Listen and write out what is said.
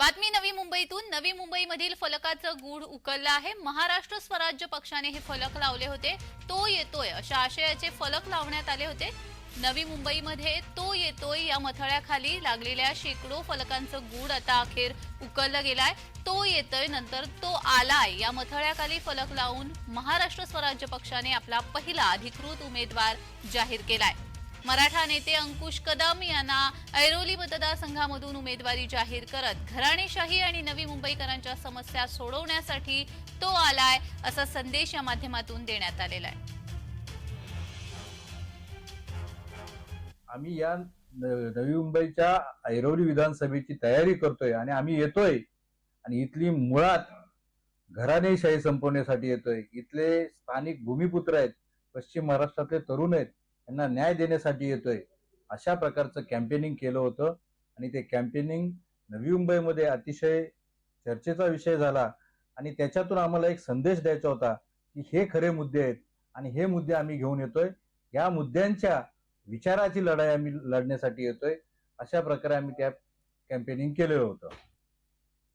बातमी नवी मुंबईतून. नवी मुंबईमधील फलकाचं गूढ उकललं आहे. महाराष्ट्र स्वराज्य पक्षाने हे फलक लावले होते. तो येतोय अशा आशयाचे फलक लावण्यात आले होते. नवी मुंबईमध्ये तो येतोय या मथळ्याखाली लागलेल्या शेकडो फलकांचं गूढ आता अखेर उकललं गेलाय. तो येतोय नंतर तो आलाय. या मथळ्याखाली फलक लावून महाराष्ट्र स्वराज्य पक्षाने आपला पहिला अधिकृत उमेदवार जाहीर केलाय. मराठा नेते अंकुश कदम यांना ऐरोली मतदारसंघामधून उमेदवारी जाहीर करत घराणेशाही आणि नवी मुंबईकरांच्या समस्या सोडवण्यासाठी तो आलाय असा संदेश या माध्यमातून देण्यात आलेला आहे. आम्ही या नवी मुंबईच्या ऐरोली विधानसभेची तयारी करतोय आणि आम्ही येतोय आणि इथली मुळात घराणेशाही संपवण्यासाठी येतोय. इथले स्थानिक भूमिपुत्र आहेत पश्चिम महाराष्ट्रातले तरुण आहेत यांना न्याय देण्यासाठी येतोय. अशा प्रकारचं कॅम्पेनिंग केलं होतं. आणि ते कॅम्पेनिंग नवी मुंबईमध्ये अतिशय चर्चेचा विषय झाला. आणि त्याच्यातून आम्हाला एक संदेश द्यायचा होता की हे खरे मुद्दे आहेत आणि हे मुद्दे आम्ही घेऊन येतोय. या मुद्द्यांच्या विचाराची लढाई आम्ही लढण्यासाठी येतोय. अशा प्रकारे आम्ही त्या कॅम्पेनिंग केलेलं होतं.